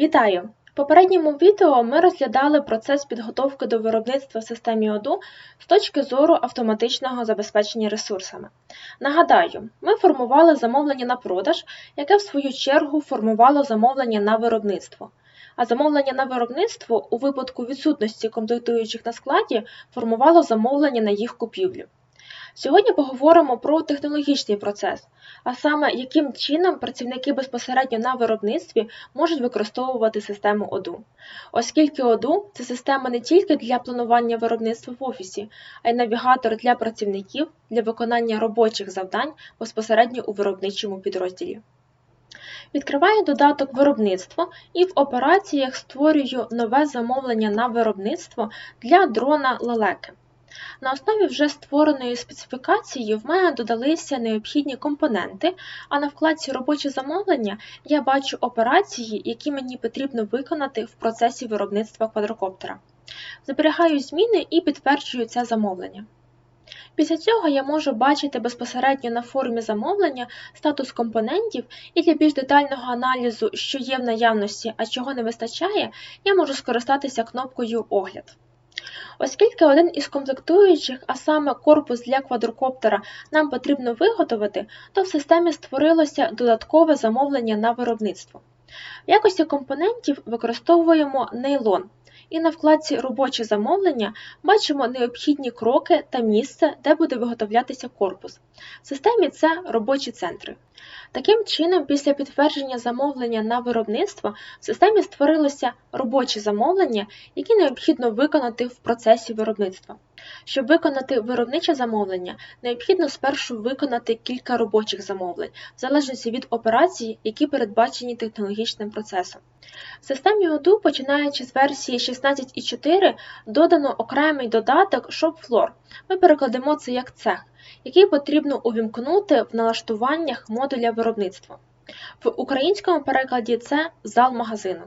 Вітаю! В попередньому відео ми розглядали процес підготовки до виробництва в системі ОДУ з точки зору автоматичного забезпечення ресурсами. Нагадаю, ми формували замовлення на продаж, яке в свою чергу формувало замовлення на виробництво. А замовлення на виробництво у випадку відсутності комплектуючих на складі формувало замовлення на їх купівлю. Сьогодні поговоримо про технологічний процес, а саме яким чином працівники безпосередньо на виробництві можуть використовувати систему ОДУ. Оскільки ОДУ це система не тільки для планування виробництва в офісі, а й навігатор для працівників для виконання робочих завдань безпосередньо у виробничому підрозділі. Відкриваю додаток виробництво і в операціях створюю нове замовлення на виробництво для дрона лелеки. На основі вже створеної специфікації в мене додалися необхідні компоненти, а на вкладці Робоче замовлення я бачу операції, які мені потрібно виконати в процесі виробництва квадрокоптера. Зберігаю зміни і підтверджую це замовлення. Після цього я можу бачити безпосередньо на формі замовлення статус компонентів і для більш детального аналізу, що є в наявності, а чого не вистачає, я можу скористатися кнопкою Огляд. Оскільки один із комплектуючих, а саме корпус для квадрокоптера, нам потрібно виготовити, то в системі створилося додаткове замовлення на виробництво. В якості компонентів використовуємо нейлон. І на вкладці Робоче замовлення бачимо необхідні кроки та місце, де буде виготовлятися корпус. В системі це робочі центри. Таким чином, після підтвердження замовлення на виробництво в системі створилося робоче замовлення, які необхідно виконати в процесі виробництва. Щоб виконати виробниче замовлення, необхідно спершу виконати кілька робочих замовлень, в залежності від операцій, які передбачені технологічним процесом. В системі ОДУ, починаючи з версії 16.4, додано окремий додаток ShopFloor. Ми перекладемо це як цех, який потрібно увімкнути в налаштуваннях модуля виробництва. В українському перекладі це зал магазину.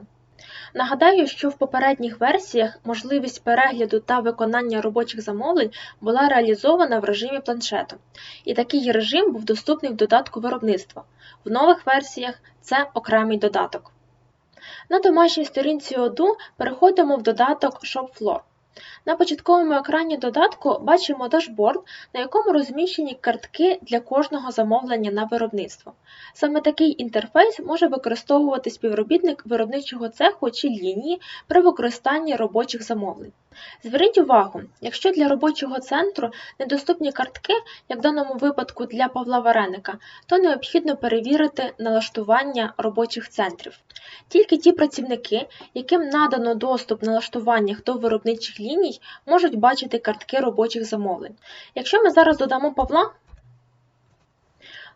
Нагадаю, що в попередніх версіях можливість перегляду та виконання робочих замовлень була реалізована в режимі планшету, і такий режим був доступний в додатку виробництва. В нових версіях це окремий додаток. На домашній сторінці ОДУ переходимо в додаток ShopFloor. На початковому екрані додатку бачимо дашборд, на якому розміщені картки для кожного замовлення на виробництво. Саме такий інтерфейс може використовувати співробітник виробничого цеху чи лінії при використанні робочих замовлень. Зверніть увагу, якщо для робочого центру недоступні картки, як в даному випадку для Павла Вареника, то необхідно перевірити налаштування робочих центрів. Тільки ті працівники, яким надано доступ в налаштуваннях до виробничих ліній, можуть бачити картки робочих замовлень. Якщо ми зараз додамо Павла,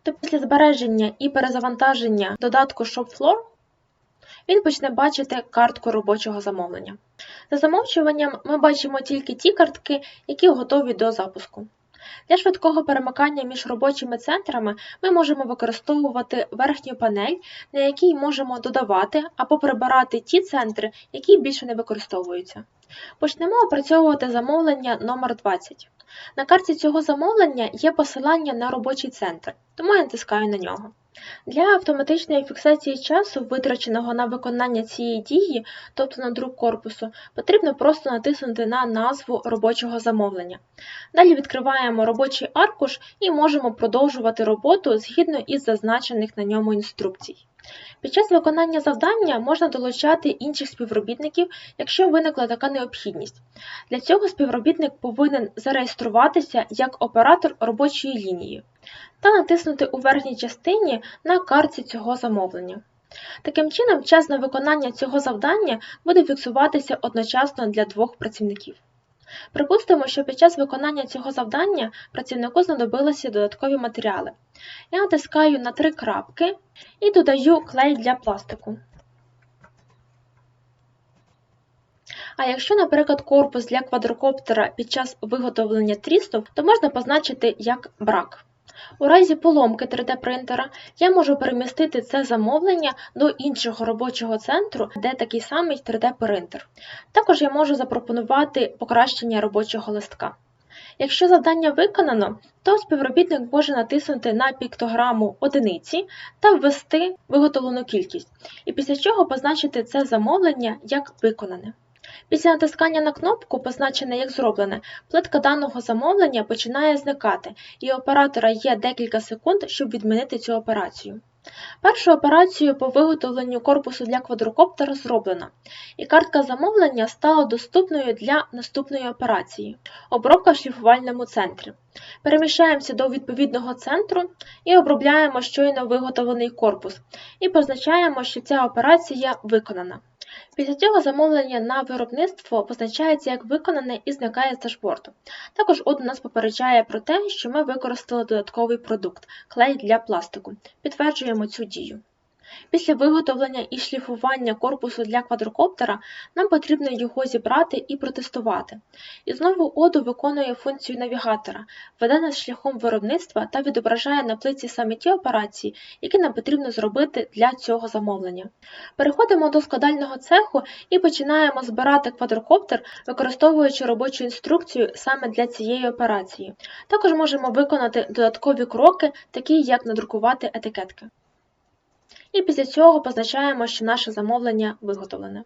то після збереження і перезавантаження додатку ShopFloor він почне бачити картку робочого замовлення. За замовчуванням ми бачимо тільки ті картки, які готові до запуску. Для швидкого перемикання між робочими центрами ми можемо використовувати верхню панель, на якій можемо додавати або прибирати ті центри, які більше не використовуються. Почнемо опрацьовувати замовлення номер 20 На карті цього замовлення є посилання на робочий центр, тому я натискаю на нього. Для автоматичної фіксації часу, витраченого на виконання цієї дії, тобто на друк корпусу, потрібно просто натиснути на назву робочого замовлення. Далі відкриваємо робочий аркуш і можемо продовжувати роботу згідно із зазначених на ньому інструкцій. Під час виконання завдання можна долучати інших співробітників, якщо виникла така необхідність. Для цього співробітник повинен зареєструватися як оператор робочої лінії та натиснути у верхній частині на картці цього замовлення. Таким чином, час на виконання цього завдання буде фіксуватися одночасно для двох працівників. Припустимо, що під час виконання цього завдання працівнику знадобилися додаткові матеріали. Я натискаю на три крапки і додаю клей для пластику. А якщо, наприклад, корпус для квадрокоптера під час виготовлення трістов, то можна позначити як брак. У разі поломки 3D-принтера я можу перемістити це замовлення до іншого робочого центру, де такий самий 3D-принтер. Також я можу запропонувати покращення робочого листка. Якщо завдання виконано, то співробітник може натиснути на піктограму одиниці та ввести виготовлену кількість, і після чого позначити це замовлення як виконане. Після натискання на кнопку, позначене як зроблене, плитка даного замовлення починає зникати, і у оператора є декілька секунд, щоб відмінити цю операцію. Першу операцію по виготовленню корпусу для квадрокоптера зроблена, і картка замовлення стала доступною для наступної операції обробка в шліфувальному центрі. Переміщаємося до відповідного центру і обробляємо щойно виготовлений корпус, і позначаємо, що ця операція виконана. Після цього замовлення на виробництво позначається як виконане і зникає з дашборду. Також ОД нас попереджає про те, що ми використали додатковий продукт клей для пластику. Підтверджуємо цю дію. Після виготовлення і шліфування корпусу для квадрокоптера нам потрібно його зібрати і протестувати. І знову оду виконує функцію навігатора, веде нас шляхом виробництва та відображає на плиці саме ті операції, які нам потрібно зробити для цього замовлення. Переходимо до складального цеху і починаємо збирати квадрокоптер, використовуючи робочу інструкцію саме для цієї операції. Також можемо виконати додаткові кроки, такі як надрукувати етикетки. І після цього позначаємо, що наше замовлення виготовлене.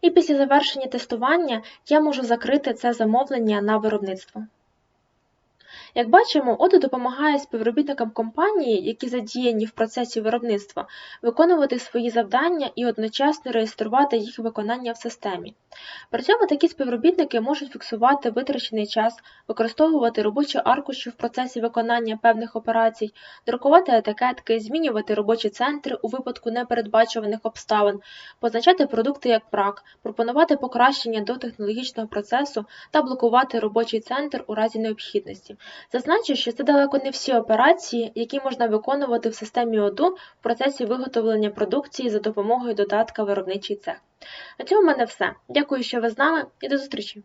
І після завершення тестування я можу закрити це замовлення на виробництво. Як бачимо, ОДО допомагає співробітникам компанії, які задіяні в процесі виробництва, виконувати свої завдання і одночасно реєструвати їх виконання в системі. При цьому такі співробітники можуть фіксувати витрачений час, використовувати робочі аркуші в процесі виконання певних операцій, друкувати етикетки, змінювати робочі центри у випадку непередбачуваних обставин, позначати продукти як брак, пропонувати покращення до технологічного процесу та блокувати робочий центр у разі необхідності. Зазначу, що це далеко не всі операції, які можна виконувати в системі ОДУ в процесі виготовлення продукції за допомогою додатка виробничий цех. На цьому в мене все. Дякую, що ви з нами і до зустрічі!